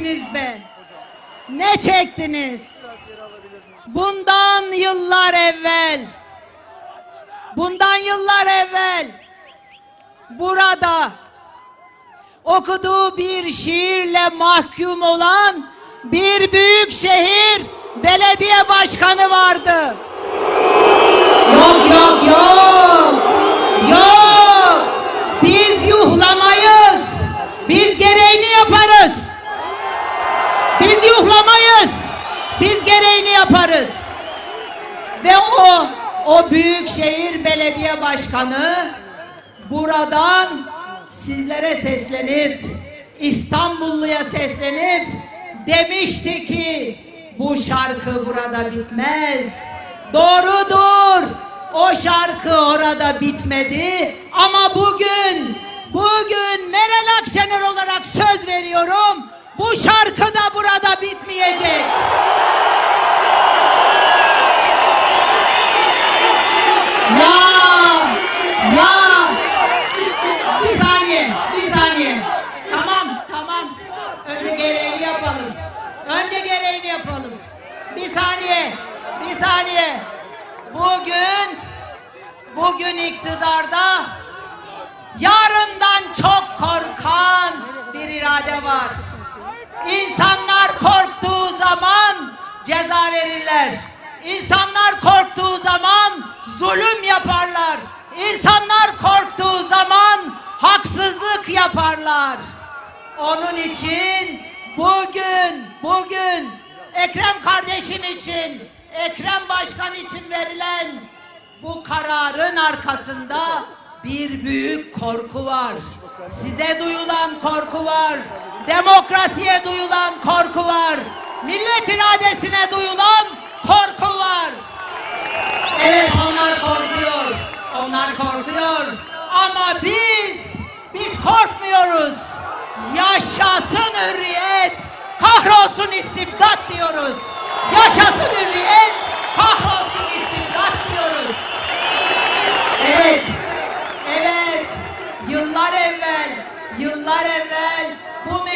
çektiniz be? Ne çektiniz? Bundan yıllar evvel Bundan yıllar evvel burada okuduğu bir şiirle mahkum olan bir büyük şehir belediye başkanı vardı. Yok yok yok. Yok. Biz yuhlamayız. Biz gereğini yaparız. Biz yuhlamayız. Biz gereğini yaparız. Ve o o büyükşehir belediye başkanı buradan sizlere seslenip İstanbulluya seslenip demişti ki bu şarkı burada bitmez. Doğrudur. O şarkı orada bitmedi ama bugün bugün Meral Akşener olarak söz veriyorum. Bu şarkı da burada bitmeyecek. Ya! Ya! Bir saniye, bir saniye. Tamam, tamam. Önce gereğini yapalım. Önce gereğini yapalım. Bir saniye, bir saniye. Bugün, bugün iktidarda yarından çok korkan bir irade var. İnsanlar korktuğu zaman ceza verirler. İnsanlar korktuğu zaman zulüm yaparlar. İnsanlar korktuğu zaman haksızlık yaparlar. Onun için bugün, bugün Ekrem kardeşim için, Ekrem başkan için verilen bu kararın arkasında bir büyük korku var. Size duyulan korku var. Demokrasiye duyulan korku var. Millet iradesine duyulan korku var. Evet onlar korkuyor. Onlar korkuyor. Ama biz, biz korkmuyoruz. Yaşasın hürriyet, kahrolsun istibdat diyoruz. Yaşasın hürriyet, kahrolsun istibdat diyoruz. Evet, evet. Yıllar evvel, yıllar evvel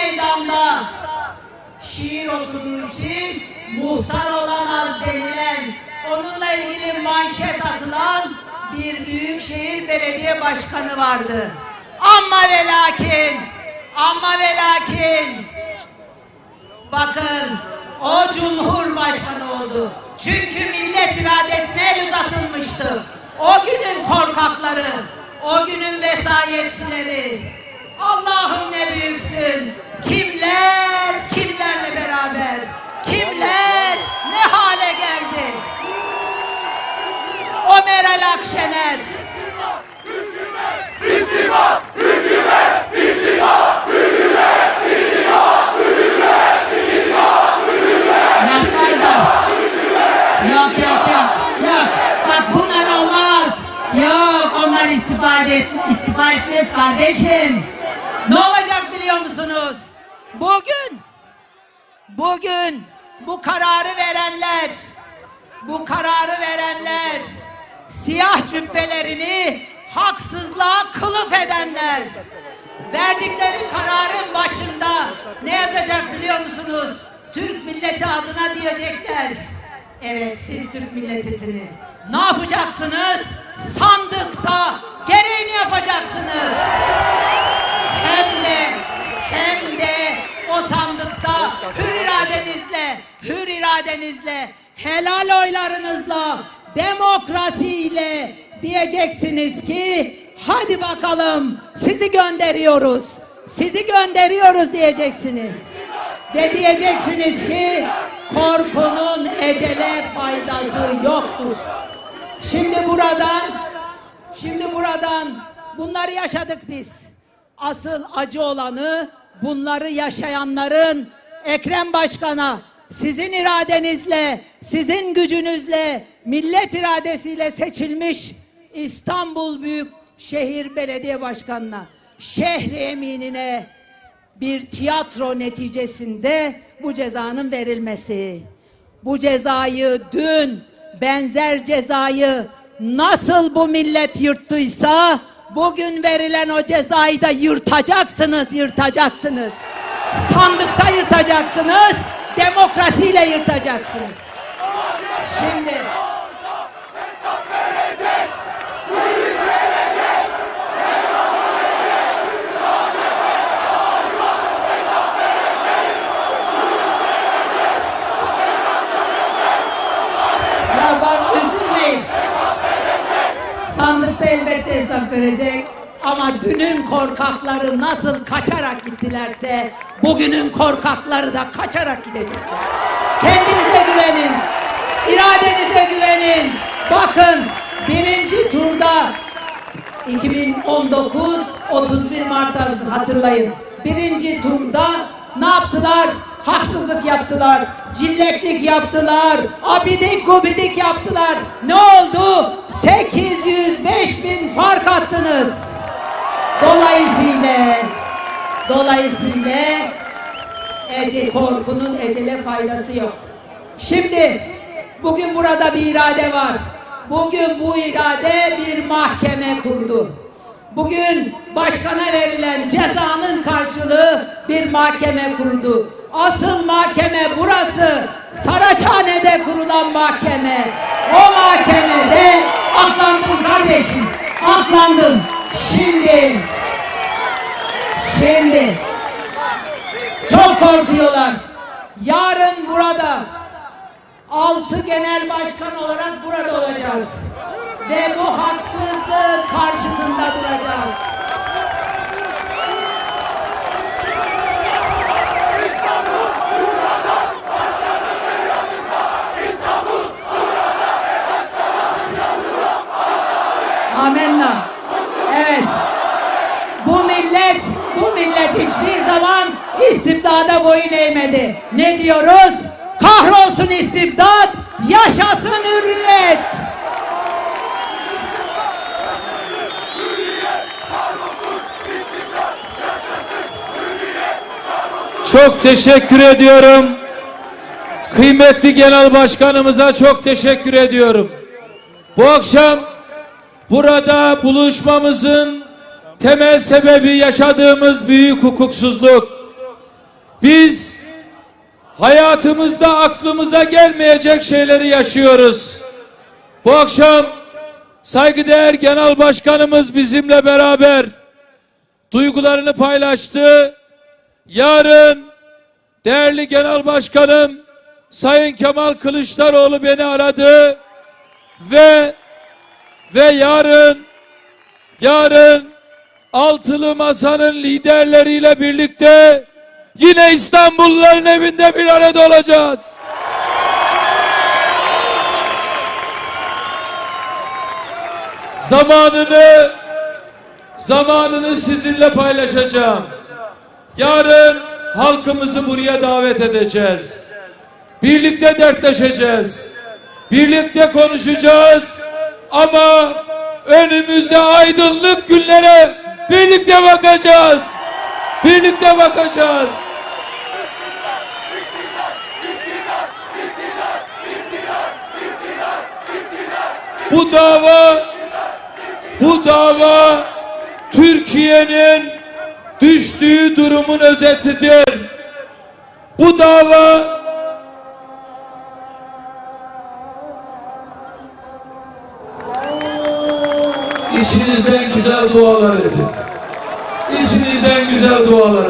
meydanda şiir okuduğu için muhtar olan az denilen, onunla ilgili manşet atılan bir büyükşehir belediye başkanı vardı. Ama ve lakin, ama ve lakin, bakın o cumhurbaşkanı oldu. Çünkü millet iradesine el uzatılmıştı. O günün korkakları, o günün vesayetçileri. Allah'ım ne büyüksün. Kimler, kimlerle beraber, kimler ne hale geldi. O Meral Akşener. Laf fazla. Yok yok yok. Yok. Bak bunlar olmaz. Yok onlar istifa, et, istifa etmez kardeşim. Ne olacak biliyor musunuz? Bugün, bugün bu kararı verenler, bu kararı verenler, siyah cübbelerini haksızlığa kılıf edenler, verdikleri kararın başında ne yazacak biliyor musunuz? Türk milleti adına diyecekler. Evet siz Türk milletisiniz. Ne yapacaksınız? Sandıkta gereğini yapacaksınız. Hem de hem de o sandıkta hür iradenizle, hür iradenizle, helal oylarınızla, demokrasiyle diyeceksiniz ki hadi bakalım sizi gönderiyoruz. Sizi gönderiyoruz diyeceksiniz. Ve diyeceksiniz ki korkunun ecele faydası yoktur. Şimdi buradan, şimdi buradan bunları yaşadık biz. Asıl acı olanı bunları yaşayanların Ekrem Başkan'a sizin iradenizle, sizin gücünüzle, millet iradesiyle seçilmiş İstanbul Büyükşehir Belediye Başkanı'na, şehri eminine bir tiyatro neticesinde bu cezanın verilmesi. Bu cezayı dün benzer cezayı nasıl bu millet yırttıysa bugün verilen o cezayı da yırtacaksınız, yırtacaksınız. sandıkta yırtacaksınız, demokrasiyle yırtacaksınız. Şimdi Ya ben üzülmeyin. Sandıkta elbette hesap verecek. Ama dünün korkakları nasıl kaçarak gittilerse bugünün korkakları da kaçarak gidecekler. Kendinize güvenin. iradenize güvenin. Bakın birinci turda 2019 31 Mart'ta hatırlayın. Birinci turda ne yaptılar? Haksızlık yaptılar. Cilleklik yaptılar. Abidik gubidik yaptılar. Ne oldu? 805 bin fark attınız. Dolayısıyla dolayısıyla ece, korkunun ecele faydası yok. Şimdi bugün burada bir irade var. Bugün bu irade bir mahkeme kurdu. Bugün başkana verilen cezanın karşılığı bir mahkeme kurdu. Asıl mahkeme burası. Saraçhane'de kurulan mahkeme. O mahkemede aklandın kardeşim. Aklandın. Şimdi Şimdi çok korkuyorlar. Yarın burada altı genel başkan olarak burada olacağız. Ve bu haksızlığın karşısında duracağız. Amenna. Evet. Bu millet, bu millet hiçbir zaman istibdada eğmedi. Ne diyoruz? Kahrolsun istibdat, yaşasın hürriyet. Çok teşekkür ediyorum. Kıymetli Genel Başkanımıza çok teşekkür ediyorum. Bu akşam burada buluşmamızın temel sebebi yaşadığımız büyük hukuksuzluk. Biz hayatımızda aklımıza gelmeyecek şeyleri yaşıyoruz. Bu akşam saygıdeğer Genel Başkanımız bizimle beraber duygularını paylaştı. Yarın değerli genel başkanım Sayın Kemal Kılıçdaroğlu beni aradı ve ve yarın yarın altılı masanın liderleriyle birlikte yine İstanbulluların evinde bir arada olacağız. Zamanını zamanını sizinle paylaşacağım. Yarın halkımızı buraya davet edeceğiz. Birlikte dertleşeceğiz. Birlikte konuşacağız. Ama önümüze aydınlık günlere birlikte bakacağız. Birlikte bakacağız. Bu dava bu dava Türkiye'nin düştüğü durumun özetidir. Bu dava İşinizden güzel dualar edin. İşinizden güzel dualar.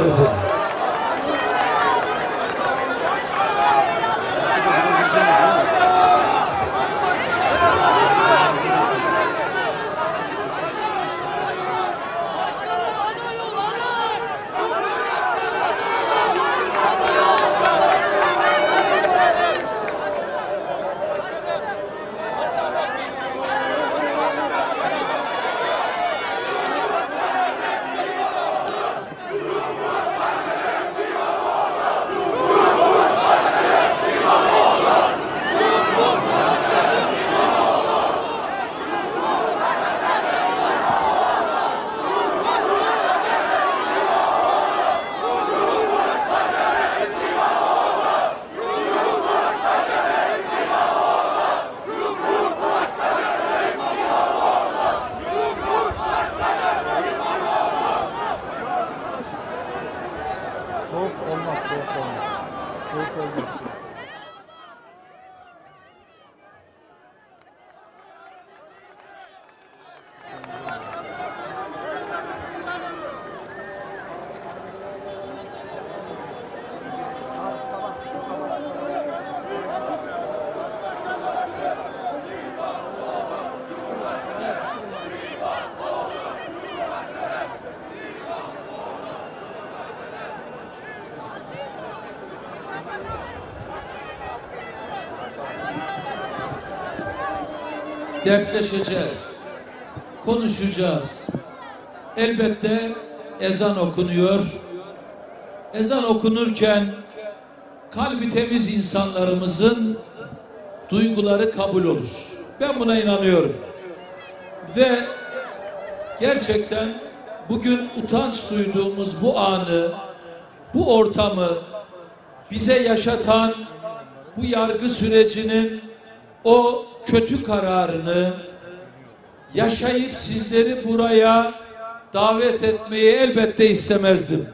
Dertleşeceğiz, konuşacağız. Elbette ezan okunuyor. Ezan okunurken kalbi temiz insanlarımızın duyguları kabul olur. Ben buna inanıyorum. Ve gerçekten bugün utanç duyduğumuz bu anı, bu ortamı bize yaşatan bu yargı sürecinin o kötü kararını yaşayıp sizleri buraya davet etmeyi elbette istemezdim.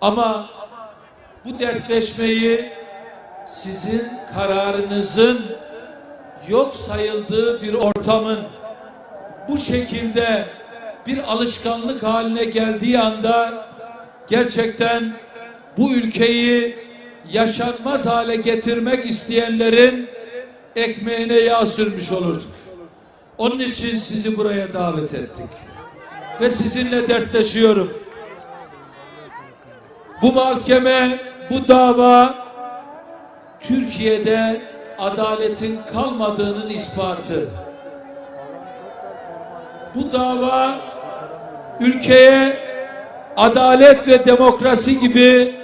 Ama bu dertleşmeyi sizin kararınızın yok sayıldığı bir ortamın bu şekilde bir alışkanlık haline geldiği anda gerçekten bu ülkeyi yaşanmaz hale getirmek isteyenlerin ekmeğine yağ sürmüş olurduk. Onun için sizi buraya davet ettik. Ve sizinle dertleşiyorum. Bu mahkeme, bu dava Türkiye'de adaletin kalmadığının ispatı. Bu dava ülkeye adalet ve demokrasi gibi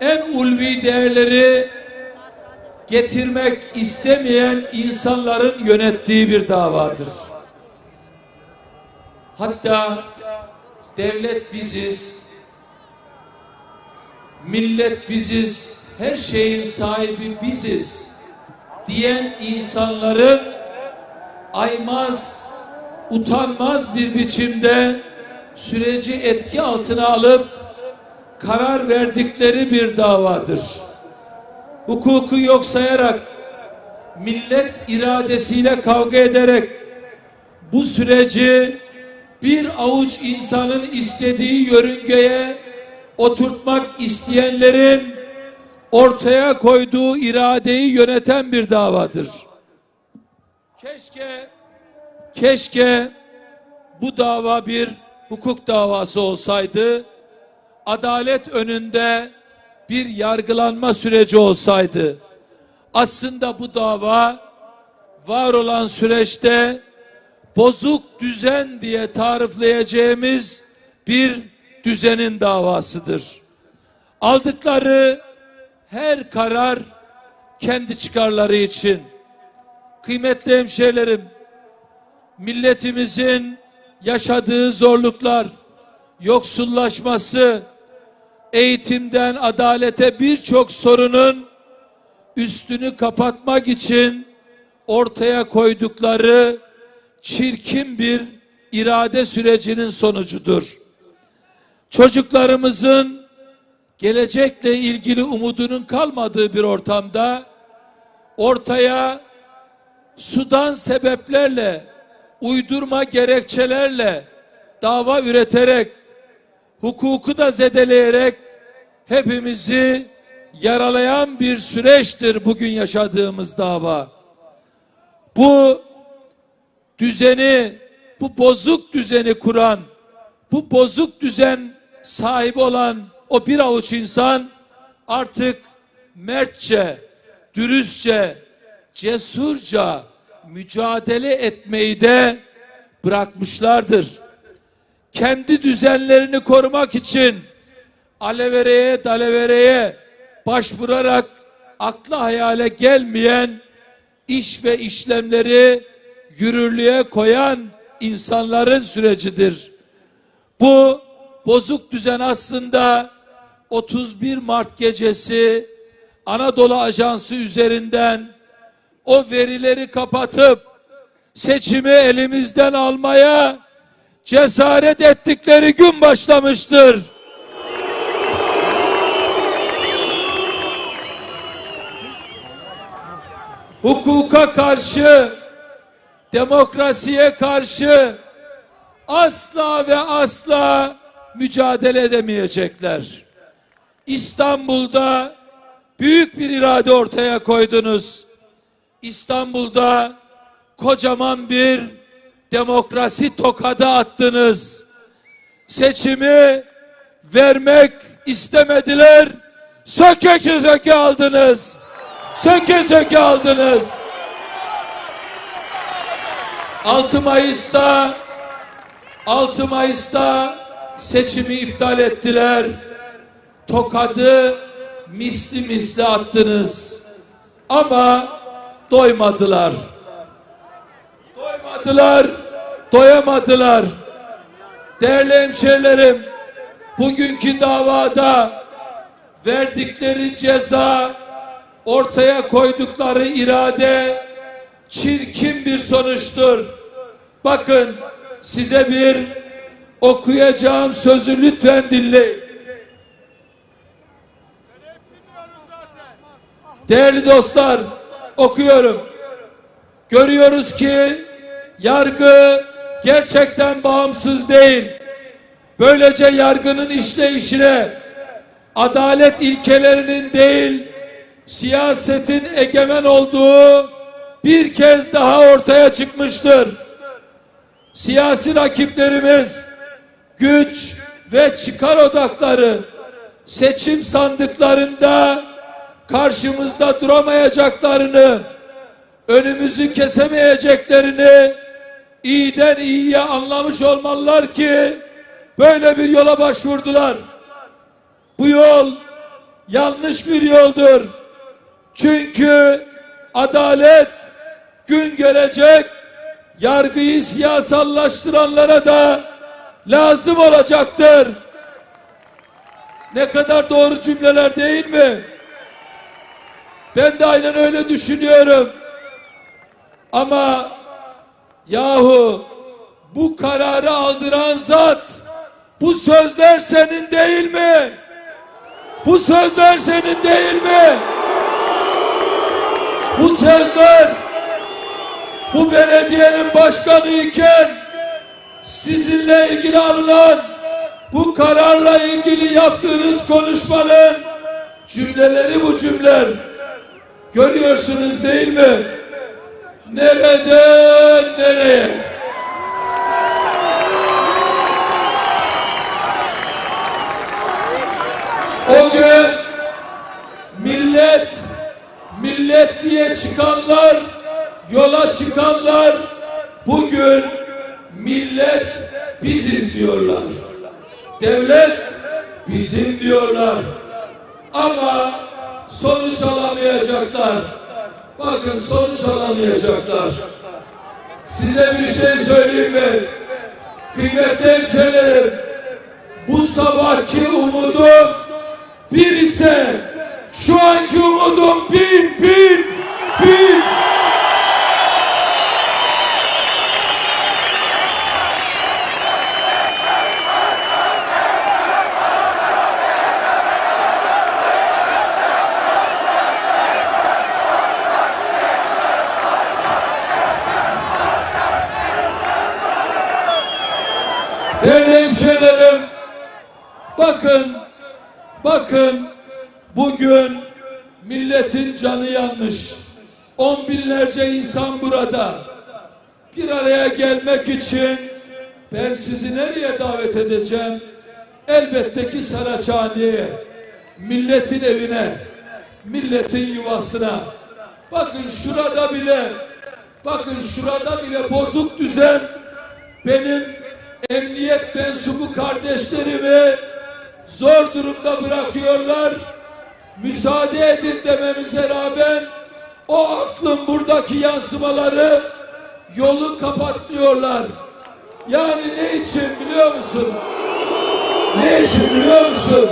en ulvi değerleri getirmek istemeyen insanların yönettiği bir davadır. Hatta devlet biziz, millet biziz, her şeyin sahibi biziz diyen insanların aymaz, utanmaz bir biçimde süreci etki altına alıp karar verdikleri bir davadır hukuku yok sayarak millet iradesiyle kavga ederek bu süreci bir avuç insanın istediği yörüngeye oturtmak isteyenlerin ortaya koyduğu iradeyi yöneten bir davadır. Keşke keşke bu dava bir hukuk davası olsaydı adalet önünde bir yargılanma süreci olsaydı aslında bu dava var olan süreçte bozuk düzen diye tarifleyeceğimiz bir düzenin davasıdır. Aldıkları her karar kendi çıkarları için. Kıymetli hemşehrilerim, milletimizin yaşadığı zorluklar, yoksullaşması, eğitimden adalete birçok sorunun üstünü kapatmak için ortaya koydukları çirkin bir irade sürecinin sonucudur. Çocuklarımızın gelecekle ilgili umudunun kalmadığı bir ortamda ortaya sudan sebeplerle, uydurma gerekçelerle dava üreterek, hukuku da zedeleyerek hepimizi yaralayan bir süreçtir bugün yaşadığımız dava. Bu düzeni, bu bozuk düzeni kuran, bu bozuk düzen sahibi olan o bir avuç insan artık mertçe, dürüstçe, cesurca mücadele etmeyi de bırakmışlardır. Kendi düzenlerini korumak için alevereye, dalevereye başvurarak akla hayale gelmeyen iş ve işlemleri yürürlüğe koyan insanların sürecidir. Bu bozuk düzen aslında 31 Mart gecesi Anadolu Ajansı üzerinden o verileri kapatıp seçimi elimizden almaya cesaret ettikleri gün başlamıştır. Hukuka karşı, demokrasiye karşı asla ve asla mücadele edemeyecekler. İstanbul'da büyük bir irade ortaya koydunuz. İstanbul'da kocaman bir demokrasi tokadı attınız. Seçimi vermek istemediler. Söke söke aldınız. Söke söke aldınız. 6 Mayıs'ta 6 Mayıs'ta seçimi iptal ettiler. Tokadı misli misli attınız. Ama doymadılar. Doymadılar, doyamadılar. Değerli hemşehrilerim, bugünkü davada verdikleri ceza, ortaya koydukları irade çirkin bir sonuçtur. Bakın size bir okuyacağım sözü lütfen dinleyin. Değerli dostlar, okuyorum. Görüyoruz ki yargı gerçekten bağımsız değil. Böylece yargının işleyişine adalet ilkelerinin değil, siyasetin egemen olduğu bir kez daha ortaya çıkmıştır. Siyasi rakiplerimiz güç ve çıkar odakları seçim sandıklarında karşımızda duramayacaklarını, önümüzü kesemeyeceklerini iyiden iyiye anlamış olmalılar ki böyle bir yola başvurdular. Bu yol yanlış bir yoldur. Çünkü adalet gün gelecek yargıyı siyasallaştıranlara da lazım olacaktır. Ne kadar doğru cümleler değil mi? Ben de aynen öyle düşünüyorum. Ama yahu bu kararı aldıran zat bu sözler senin değil mi? Bu sözler senin değil mi? Bu sözler bu belediyenin başkanı iken sizinle ilgili alınan bu kararla ilgili yaptığınız konuşmanın cümleleri bu cümleler. Görüyorsunuz değil mi? Nereden nereye? O gün millet millet diye çıkanlar yola çıkanlar bugün millet biziz diyorlar. Devlet bizim diyorlar. Ama sonuç alamayacaklar. Bakın sonuç alamayacaklar. Size bir şey söyleyeyim mi? Kıymetli hemşehrilerim, bu sabahki umudum bir ise şu anki umudum bin bin bin. Değerli hemşehrilerim, bakın, bakın bugün milletin canı yanmış. On binlerce insan burada. Bir araya gelmek için ben sizi nereye davet edeceğim? Elbette ki Saraçhane'ye, milletin evine, milletin yuvasına. Bakın şurada bile, bakın şurada bile bozuk düzen benim emniyet mensubu kardeşlerimi zor durumda bırakıyorlar. Müsaade edin dememize rağmen o aklın buradaki yansımaları yolu kapatmıyorlar. Yani ne için biliyor musun? Ne için biliyor musun?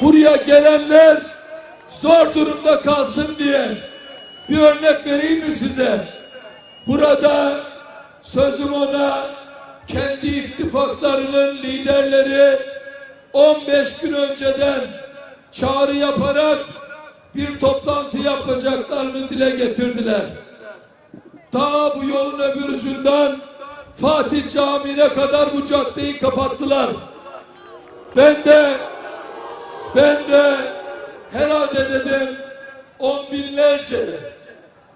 Buraya gelenler zor durumda kalsın diye. Bir örnek vereyim mi size? Burada sözüm ona kendi ittifaklarının liderleri 15 gün önceden çağrı yaparak bir toplantı yapacaklarını dile getirdiler. Ta bu yolun öbür ucundan Fatih Camii'ne kadar bu caddeyi kapattılar. Ben de ben de herhalde dedim on binlerce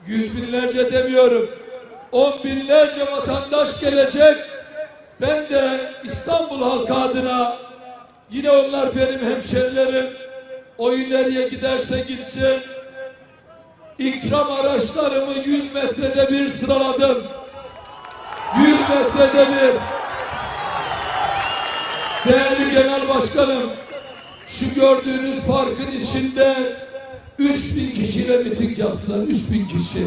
yüz binlerce demiyorum on binlerce vatandaş gelecek ben de İstanbul halkı adına yine onlar benim hemşerilerim o ileriye giderse gitsin ikram araçlarımı 100 metrede bir sıraladım 100 metrede bir Değerli Genel Başkanım, şu gördüğünüz parkın içinde 3000 kişiyle miting yaptılar. 3000 kişi.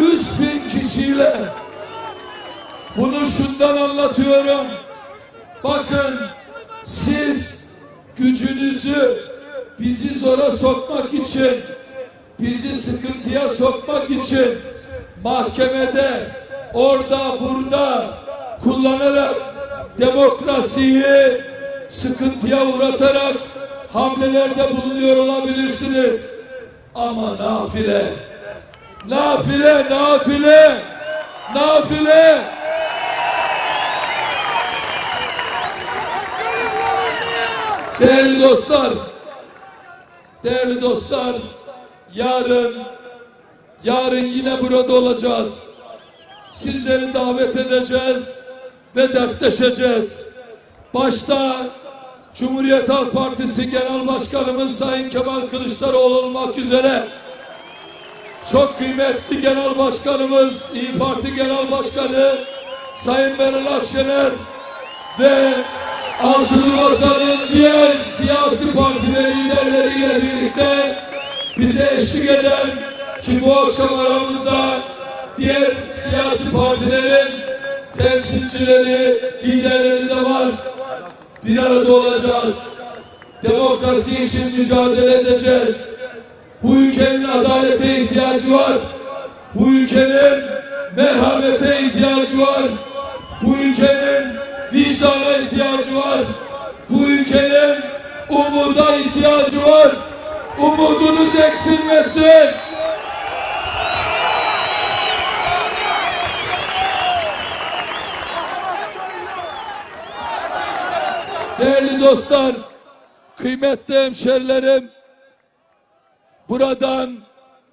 3000 kişiyle. Bunu şundan anlatıyorum. Bakın siz gücünüzü bizi zora sokmak için, bizi sıkıntıya sokmak için mahkemede, orada, burada kullanarak demokrasiyi sıkıntıya uğratarak hamlelerde bulunuyor olabilirsiniz. Ama nafile, nafile, nafile, nafile. Değerli dostlar, değerli dostlar, yarın, yarın yine burada olacağız. Sizleri davet edeceğiz ve dertleşeceğiz. Başta Cumhuriyet Halk Partisi Genel Başkanımız Sayın Kemal Kılıçdaroğlu olmak üzere çok kıymetli Genel Başkanımız İyi Parti Genel Başkanı Sayın Meral Akşener ve Altılı Masa'nın diğer siyasi partileri liderleriyle birlikte bize eşlik eden ki bu akşam aramızda diğer siyasi partilerin temsilcileri, liderleri de var. Bir arada olacağız. Demokrasi için mücadele edeceğiz. Bu ülkenin adalete ihtiyacı var. Bu ülkenin merhamete ihtiyacı var. Bu ülkenin vicdana ihtiyacı var. Bu ülkenin umuda ihtiyacı var. Umudunuz eksilmesin. Değerli dostlar, kıymetli hemşerilerim, buradan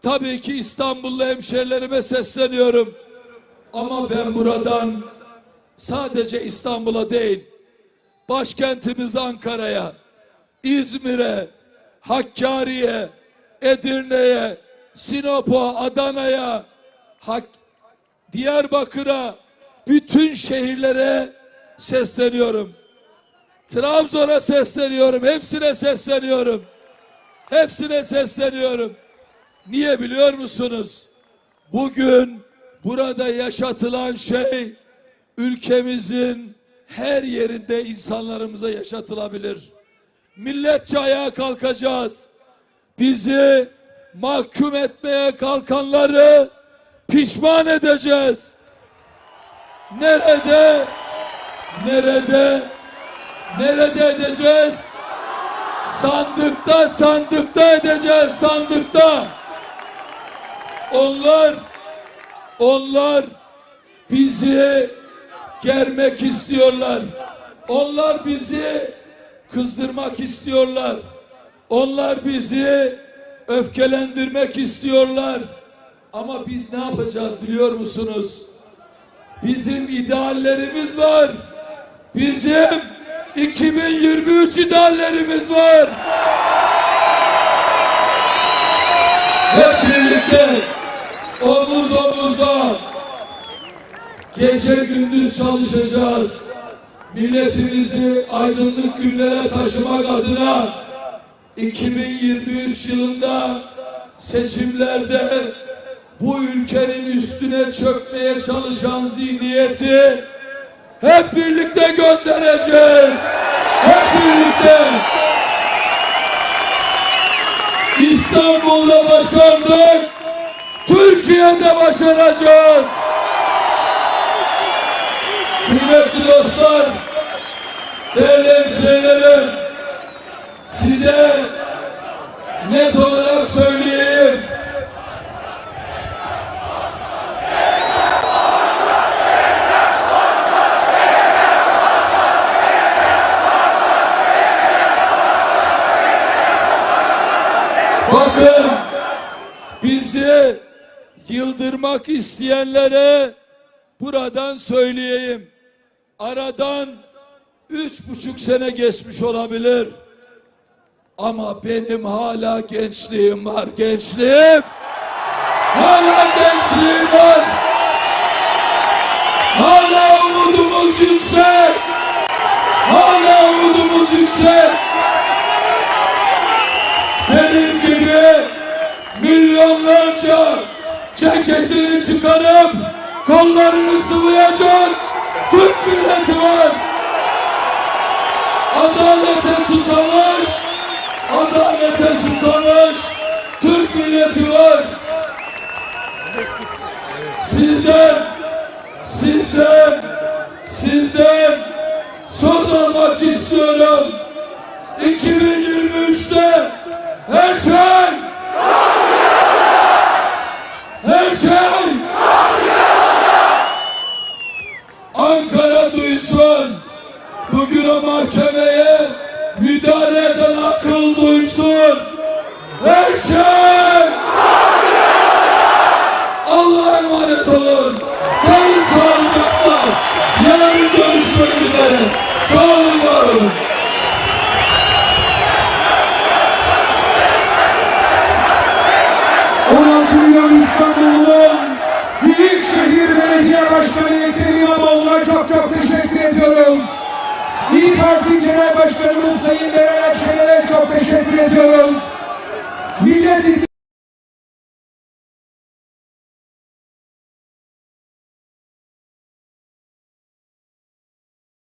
tabii ki İstanbullu hemşerilerime sesleniyorum. Ama ben buradan sadece İstanbul'a değil, başkentimiz Ankara'ya, İzmir'e, Hakkari'ye, Edirne'ye, Sinop'a, Adana'ya, Diyarbakır'a, bütün şehirlere sesleniyorum. Trabzon'a sesleniyorum. Hepsine sesleniyorum. Hepsine sesleniyorum. Niye biliyor musunuz? Bugün burada yaşatılan şey ülkemizin her yerinde insanlarımıza yaşatılabilir. Milletçe ayağa kalkacağız. Bizi mahkum etmeye kalkanları pişman edeceğiz. Nerede? Nerede? Nerede edeceğiz? Sandıkta, sandıkta edeceğiz, sandıkta. Onlar, onlar bizi germek istiyorlar. Onlar bizi kızdırmak istiyorlar. Onlar bizi öfkelendirmek istiyorlar. Ama biz ne yapacağız biliyor musunuz? Bizim ideallerimiz var. Bizim 2023 ideallerimiz var. Hep birlikte omuz omuza gece gündüz çalışacağız. Milletimizi aydınlık günlere taşımak adına 2023 yılında seçimlerde bu ülkenin üstüne çökmeye çalışan zihniyeti hep birlikte göndereceğiz. Hep birlikte. İstanbul'da başardık. Türkiye'de başaracağız. Kıymetli dostlar, değerli hemşehrilerim, size net olarak söyleyeyim. Bakın bizi yıldırmak isteyenlere buradan söyleyeyim. Aradan üç buçuk sene geçmiş olabilir. Ama benim hala gençliğim var, gençliğim. Hala gençliğim var. Hala umudumuz yüksek. Hala umudumuz yüksek. Benim gibi milyonlarca ceketini çıkarıp kollarını sıvayacak Türk milleti var. Adalete susamış, adalete susamış Türk milleti var. Sizden, sizden, sizden söz almak istiyorum. 2023'te her şey her şey Bugün o mahkemeye müdahale eden akıl duysun. Her şey Allah'a emanet olun. Kalın İyi